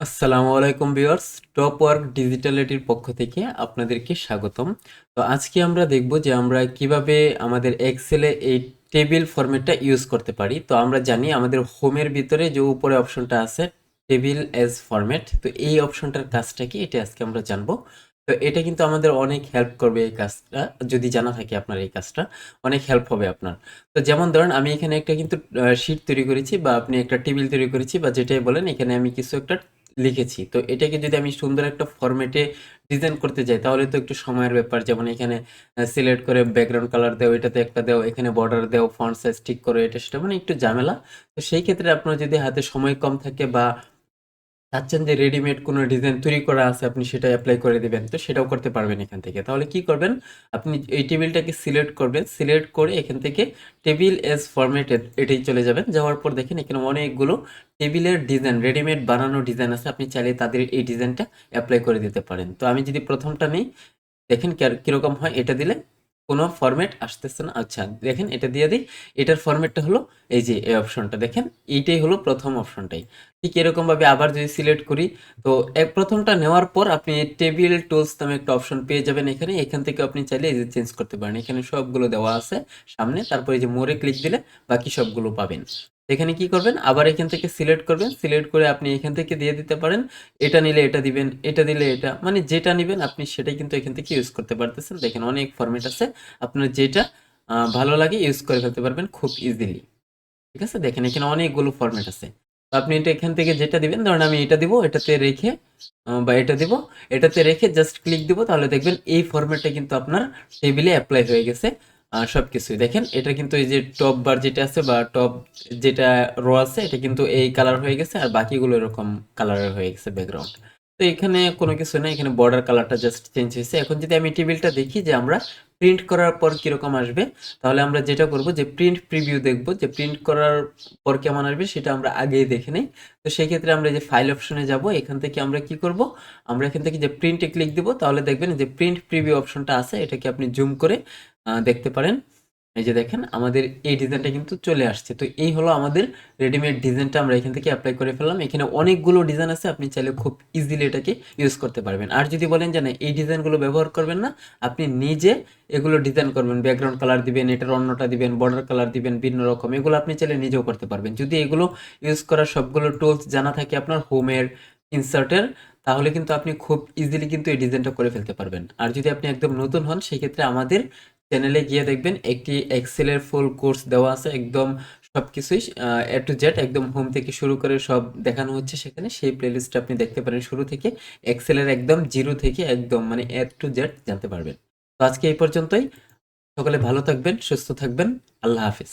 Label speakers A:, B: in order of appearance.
A: আসসালামু আলাইকুম viewers top work ডিজিটালিটির পক্ষ থেকে আপনাদেরকে স্বাগতম। তো আজকে আমরা দেখব যে আমরা কীভাবে আমাদের এক্সেলে এই টেবিল ফরম্যাটটা ইউজ করতে পারি। তো আমরা জানি আমাদের হোমের ভিতরে যে উপরে অপশনটা আছে টেবিল এজ ফরম্যাট তো এই অপশনটার কাজটা কি? এটা আজকে আমরা জানব। তো এটা কিন্তু আমাদের অনেক হেল্প করবে এই কাজটা, যদি জানা থাকে আপনার এই কাজটা, অনেক হেল্প হবে আপনার। তো যেমন ধরেন আমি এখানে একটা কিন্তু শিট তৈরি করেছি বা আপনি একটা টেবিল তৈরি করেছি বা যেটাই বলেন, এখানে আমি কিছু একটা লিখেছি। তো এটাকে যদি আমি সুন্দর একটা ফরম্যাটে ডিজাইন করতে যাই, তাহলে তো একটু সময়ের ব্যাপার। যেমন এখানে সিলেক্ট করে ব্যাকগ্রাউন্ড কালার দেও এটাতে একটা দেও, এখানে বর্ডার দেও ফন্ট সাইজ ঠিক করো, এটা সেটা মানে একটু ঝামেলা। তো সেই ক্ষেত্রে আপনার যদি হাতে সময় কম থাকে বা চাচ্ছেন যে রেডিমেড কোনো ডিজাইন তৈরি করা আছে, আপনি সেটা অ্যাপ্লাই করে দিবেন, তো সেটাও করতে পারবেন এখান থেকে। তাহলে কি করবেন? আপনি এই টেবিলটাকে সিলেক্ট করবেন সিলেক্ট করে এখান থেকে টেবিল এজ ফরম্যাটেড এটাই চলে যাবেন। যাওয়ার পর দেখেন এখানে অনেকগুলো টেবিলের ডিজাইন রেডিমেড বানানো ডিজাইন আছে, আপনি চাইলে তাদের এই ডিজাইনটা অ্যাপ্লাই করে দিতে পারেন। তো আমি যদি প্রথমটা নিই, দেখেন কীরকম হয়, এটা দিলে কোনো ফরম্যাট আসতেছে না। আচ্ছা দেখেন এটা দিয়ে দিই। এটার ফরম্যাটটা হলো এই যে, এই অপশনটা দেখেন, এইটাই হলো প্রথম অপশনটাই ঠিক এরকমভাবে আবার যদি সিলেক্ট করি, তো এক প্রথমটা নেওয়ার পর আপনি টেবিল টুলস নামে একটা অপশন পেয়ে যাবেন এখানে। এখান থেকে আপনি চাইলে এই যে চেঞ্জ করতে পারেন। এখানে সবগুলো দেওয়া আছে সামনে। তারপরে যে মোড়ে ক্লিক দিলে বাকি সবগুলো পাবেন। এখানে কি করবেন? আবার এখান থেকে সিলেক্ট করবেন। সিলেক্ট করে আপনি এখান থেকে দিয়ে দিতে পারেন। এটা নিলে এটা দিবেন, এটা দিলে এটা। মানে যেটা নেবেন আপনি সেটাই কিন্তু এখান থেকে ইউজ করতে পারতেছেন। দেখেন অনেক ফরম্যাট আছে। আপনার যেটা ভালো লাগে ইউজ করে ফেলতে পারবেন খুব ইজিলি ঠিক আছে? দেখেন এখানে অনেকগুলো ফরম্যাট আছে। তো আপনি এটা এখান থেকে যেটা দিবেন, ধরেন আমি এটা দিব, এটাতে রেখে বা এটা দিব, এটাতে রেখে জাস্ট ক্লিক দিব, তাহলে দেখবেন এই ফরম্যাটটা কিন্তু আপনার টেবিলে অ্যাপ্লাই হয়ে গেছে। সব কিছুই দেখেন, এটা কিন্তু এই যে টপ বার যেটা আছে বা টপ যেটা রো আছে, এটা কিন্তু এই কালার হয়ে গেছে আর বাকিগুলো এরকম কালারের হয়ে গেছে ব্যাকগ্রাউন্ড তো এখানে কোনো কিছু না এখানে বর্ডার কালারটা জাস্ট চেঞ্জ হয়েছে। এখন যদি আমি টেবিলটা দেখি যে আমরা প্রিন্ট করার পর কীরকম আসবে, তাহলে আমরা যেটা করব যে প্রিন্ট প্রিভিউ দেখব যে প্রিন্ট করার পর কেমন আসবে সেটা আমরা আগেই দেখে নেই। তো সেই ক্ষেত্রে আমরা যে ফাইল অপশনে যাব, এখান থেকে আমরা কি করব? আমরা এখান থেকে যে প্রিন্টে ক্লিক দিব, তাহলে দেখবেন যে প্রিন্ট প্রিভিউ অপশনটা আছে, এটাকে আপনি জুম করে দেখতে পারেন। এই যে দেখেন, আমাদের এই ডিজাইনটা কিন্তু চলে আসছে। তো এই হলো আমাদের রেডিমেড ডিজাইনটা, আমরা এখান থেকে অ্যাপ্লাই করে ফেললাম। এখানে অনেকগুলো ডিজাইন আছে, আপনি চাইলে খুব ইজিলি এটাকে ইউজ করতে পারবেন। আর যদি বলেন যে না, এই ডিজাইনগুলো ব্যবহার করবেন না, আপনি নিজে এগুলো ডিজাইন করবেন। ব্যাকগ্রাউন্ড কালার দিবেন, এটার অন্যটা দিবেন বর্ডার কালার দিবেন, ভিন্ন রকম, এগুলো আপনি চাইলে নিজেও করতে পারবেন। যদি এগুলো ইউজ করার সবগুলো টুলস জানা থাকে আপনার হোমের ইনসার্টের তাহলে কিন্তু আপনি খুব ইজিলি কিন্তু এই ডিজাইনটা করে ফেলতে পারবেন। আর যদি আপনি একদম নতুন হন, সেক্ষেত্রে আমাদের চ্যানেলে গিয়ে দেখবেন একটি এক্সেলের ফুল কোর্স দেওয়া আছে, একদম সব কিছুই এ টু জেড একদম হোম থেকে শুরু করে সব দেখানো হচ্ছে সেখানে। সেই প্লেলিস্টটা আপনি দেখতে পারেন শুরু থেকে। এক্সেলের একদম জিরো থেকে একদম মানে এ টু জেড জানতে পারবেন। তো আজকে এই পর্যন্তই। সকলে ভালো থাকবেন, সুস্থ থাকবেন। আল্লাহ হাফিজ।